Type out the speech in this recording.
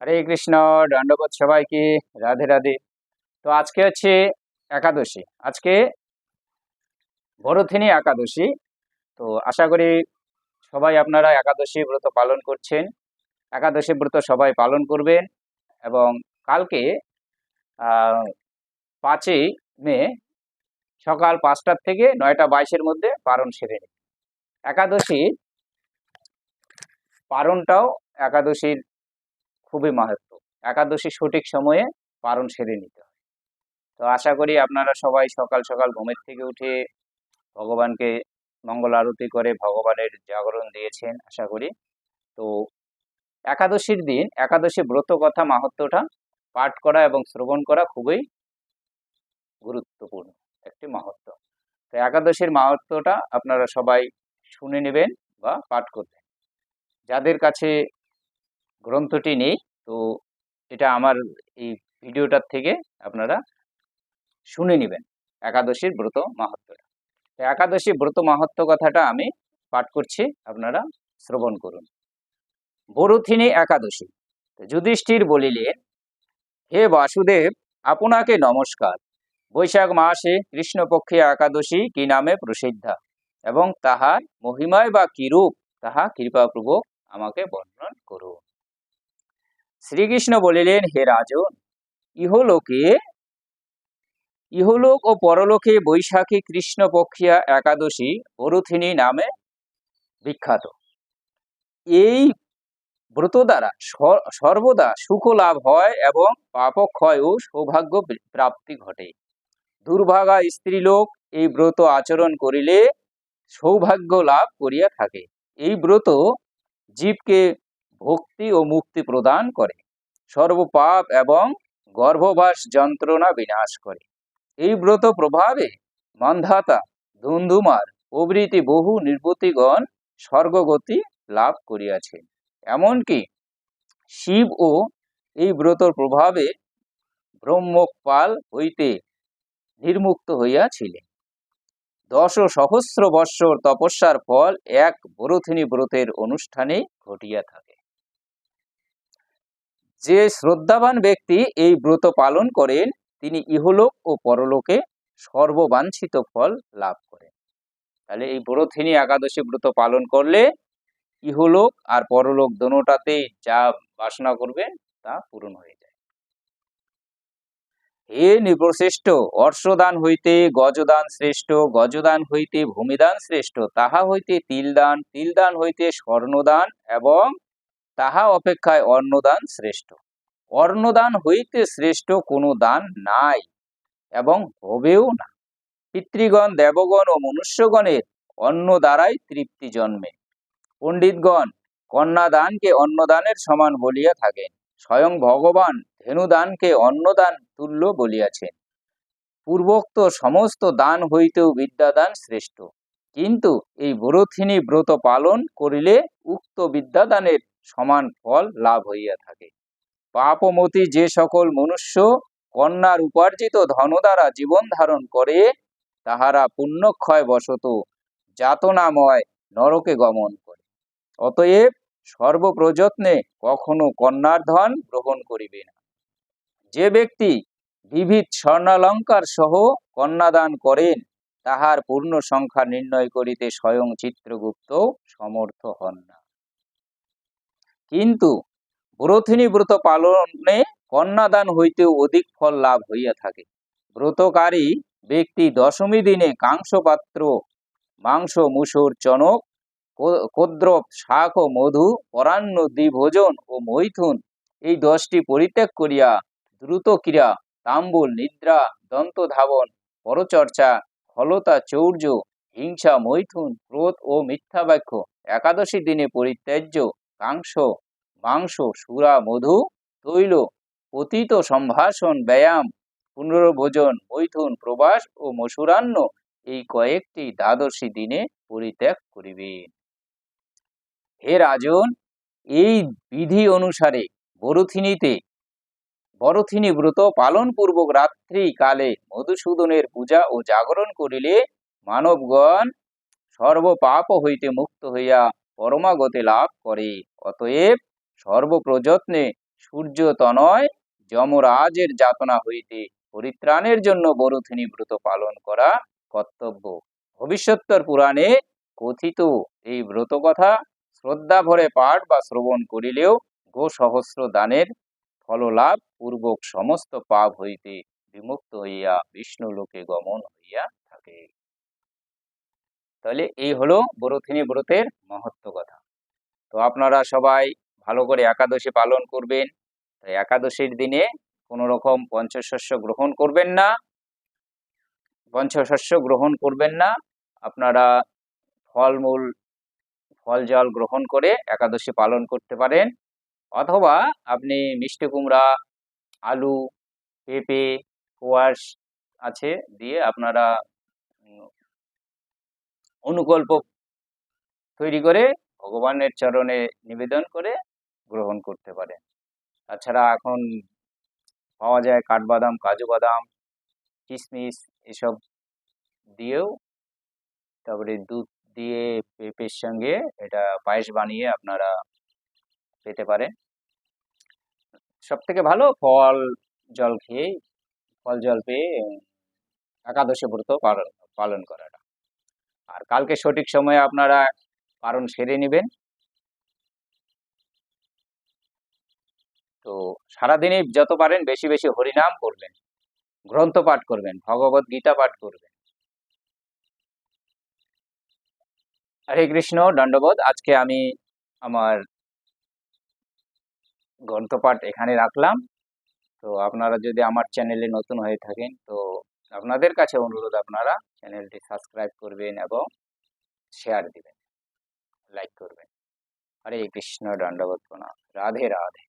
হরে কৃষ্ণ, দণ্ডবোধ সবাইকে, রাধে রাধে। তো আজকে হচ্ছে একাদশী। আজকে ভরথিনী একাদশী। তো আশা করি সবাই আপনারা একাদশী ব্রত পালন করছেন। একাদশী ব্রত সবাই পালন করবেন এবং কালকে পাঁচই মে সকাল পাঁচটার থেকে নয়টা বাইশের মধ্যে পারণ সেরে একাদশী পারণটাও একাদশীর খুবই মাহাত্ম। একাদশী সঠিক সময়ে পারণ সেরে নিতে হয়। তো আশা করি আপনারা সবাই সকাল সকাল ঘুমের থেকে উঠে ভগবানকে মঙ্গল আরতি করে ভগবানের জাগরণ দিয়েছেন আশা করি। তো একাদশীর দিন, একাদশী ব্রত কথা, মাহাত্মটা পাঠ করা এবং শ্রবণ করা খুবই গুরুত্বপূর্ণ একটি মাহাত্ম। তো একাদশীর মাহাত্মটা আপনারা সবাই শুনে নেবেন বা পাঠ করবেন। যাদের কাছে গ্রন্থটি নেই। তো এটা আমার এই ভিডিওটার থেকে আপনারা শুনে নেবেন একাদশীর ব্রত মাহাত্মটা। একাদশী ব্রত মাহাত্ম কথাটা আমি পাঠ করছি, আপনারা শ্রবণ করুন। বরুথিনী একাদশী, যুধিষ্ঠির বলিলেন হে বাসুদেব, আপনাকে নমস্কার। বৈশাখ মাসে কৃষ্ণপক্ষে একাদশী কি নামে প্রসিদ্ধা? এবং তাহার মহিমায় বা কিরূপ তাহা কৃপাপূর্বক আমাকে বর্ণন করুন। শ্রীকৃষ্ণ বলিলেন, হে রাজন ইহলোকে, ইহলোক ও পরলোকে বৈশাখী কৃষ্ণপক্ষিয়া একাদশী অরুথিনী নামে বিখ্যাত। এই ব্রত দ্বারা সর্বদা সুখ লাভ হয় এবং পাপক্ষয় ও সৌভাগ্য প্রাপ্তি ঘটে। দুর্ভাগা স্ত্রীলোক এই ব্রত আচরণ করিলে সৌভাগ্য লাভ করিয়া থাকে। এই ব্রত জীবকে ভক্তি ও মুক্তি প্রদান করে। সর্বপাপ এবং গর্ভবাস যন্ত্রণা বিনাশ করে। এই ব্রত প্রভাবে মন্ধাতা, ধুন্ধুমার প্রভৃতি বহু নির্বতিগণ স্বর্গগতি লাভ করিয়াছে এমনকি শিব ও এই ব্রতর প্রভাবে ব্রহ্মপাল হইতে নির্মুক্ত হইয়াছিলেন। দশ সহস্র বৎসর তপস্যার ফল এক বরথিনী ব্রতের অনুষ্ঠানে ঘটিয়া থাকে। যে শ্রদ্ধাবান ব্যক্তি এই ব্রত পালন করেন, তিনি ইহলোক ও পরলোকে সর্ববাঞ্ছিত ফল লাভ করেন। তাহলে এই ব্রথিনী একাদশী ব্রত পালন করলে ইহলোক আর পরলোক দোনোটাতেই যা বাসনা করবেন তা পূরণ হয়ে যায়। হে নিপ্রশ্রেষ্ঠ অর্শদান হইতে গজদান শ্রেষ্ঠ, গজদান হইতে ভূমিদান শ্রেষ্ঠ, তাহা হইতে তিলদান তিলদান হইতে স্বর্ণদান এবং তাহা অপেক্ষায় অন্নদান শ্রেষ্ঠ। অন্নদান হইতে শ্রেষ্ঠ কোনো দান নাই এবং হবেও না। পিতৃগণ, দেবগণ ও মনুষ্যগণের অন্ন দ্বারাই তৃপ্তি জন্মে। পণ্ডিতগণ, কন্যাদানকে অন্নদানের সমান বলিয়া থাকেন, স্বয়ং ভগবান ধেনুদানকে অন্নদান তুল্য বলিয়াছেন। পূর্বোক্ত সমস্ত দান হইতেও বিদ্যাদান শ্রেষ্ঠ। কিন্তু এই বরথিনী ব্রত পালন করিলে উক্ত বিদ্যাদানের সমান ফল লাভ হইয়া থাকে। পাপমতি যে সকল মনুষ্য কন্যার উপার্জিত ধন দ্বারা জীবন ধারণ করে, তাহারা পুণ্যক্ষয় বশত যাতনাময় নরকে গমন করে। অতএব সর্বপ্রযত্নে কখনো কন্যার ধন গ্রহণ করিবে না। যে ব্যক্তি বিবিধ স্বর্ণালঙ্কার সহ কন্যাদান করেন, তাহার পূর্ণ সংখ্যা নির্ণয় করিতে স্বয়ং চিত্রগুপ্ত সমর্থ হন না। কিন্তু ব্রথিনী ব্রত পালনে কন্যাদান হইতেও অধিক ফল লাভ হইয়া থাকে। ব্রতকারী ব্যক্তি দশমী দিনে কাংসপাত্র, মাংস, মুসুর, চনক, কো- কোদ্রব শাক ও মধু পরান্ন দ্বিভোজন ও মৈথুন এই দশটি পরিত্যাগ করিয়া দ্রুত ক্রিয়া তাম্বুল, নিদ্রা, দন্ত ধাবন, পরচর্চা ফলতা চৌর্য, হিংসা, মৈথুন, ক্রোধ ও মিথ্যা বাক্য একাদশী দিনে পরিত্যাজ্য কাংস মাংস, সুরা, মধু, তৈল, পতিত সম্ভাষণ, ব্যায়াম, পুনর্ভোজন, মৈথুন, প্রবাস ও মসুরান্ন এই কয়েকটি দ্বাদশী দিনে পরিত্যাগ করিবেন। হে রাজন, এই বিধি অনুসারে বরুথিনীতে, বরথিনী ব্রত পালন পূর্বক রাত্রি কালে মধুসূদনের পূজা ও জাগরণ করিলে মানবগণ সর্বপাপ হইতে মুক্ত হইয়া পরমাগতি লাভ করে। অতএব সর্বপ্রযত্নে সূর্য তনয় যমরাজের যাতনা হইতে পরিত্রাণের জন্য বরুথিনী ব্রত পালন করা কর্তব্য। ভবিষ্যত্তর পুরাণে কথিত এই ব্রত কথা শ্রদ্ধা ভরে পাঠ বা শ্রবণ করিলেও গো সহস্র দানের ফললাভ পূর্বক সমস্ত পাপ হইতে বিমুক্ত হইয়া বিষ্ণু লোকে গমন হইয়া থাকে। তাহলে এই হলো বরথিনী ব্রতের মহত্ব কথা। তো আপনারা সবাই ভালো করে একাদশী পালন করবেন। তো একাদশীর দিনে কোনো রকম পঞ্চশস্য গ্রহণ করবেন না। পঞ্চশস্য গ্রহণ করবেন না। আপনারা ফলমূল ফল জল গ্রহণ করে একাদশী পালন করতে পারেন। অথবা আপনি মিষ্টি কুমড়া, আলু, পেঁপে, কোয়াশ আছে দিয়ে আপনারা অনুকল্প তৈরি করে ভগবানের চরণে নিবেদন করে গ্রহণ করতে পারেন তাছাড়া এখন পাওয়া যায় কাঠবাদাম, কাজু বাদাম কিশমিশ এসব দিয়েও তারপরে দুধ দিয়ে পেঁপের সঙ্গে এটা পায়েস বানিয়ে আপনারা পেতে পারেন। সব থেকে ভালো ফল জল খেয়ে ফল জল পেয়ে একাদশী ব্রত পালন পালন করাটা। আর কালকে সঠিক সময়ে আপনারা পালন সেরে নেবেন। তো সারাদিনই যত পারেন বেশি বেশি হরিনাম করবেন। গ্রন্থ পাঠ করবেন, ভগবত গীতা পাঠ করবেন। হরে কৃষ্ণ, দণ্ডবোধ। আজকে আমি আমার গ্রন্থপাঠ এখানে রাখলাম। তো আপনারা যদি আমার চ্যানেলে নতুন হয়ে থাকেন, তো আপনাদের কাছে অনুরোধ, আপনারা চ্যানেলটি সাবস্ক্রাইব করবেন এবং শেয়ার দিবেন লাইক করবেন। হরে কৃষ্ণ দণ্ডবত প্রণাম রাধে রাধে।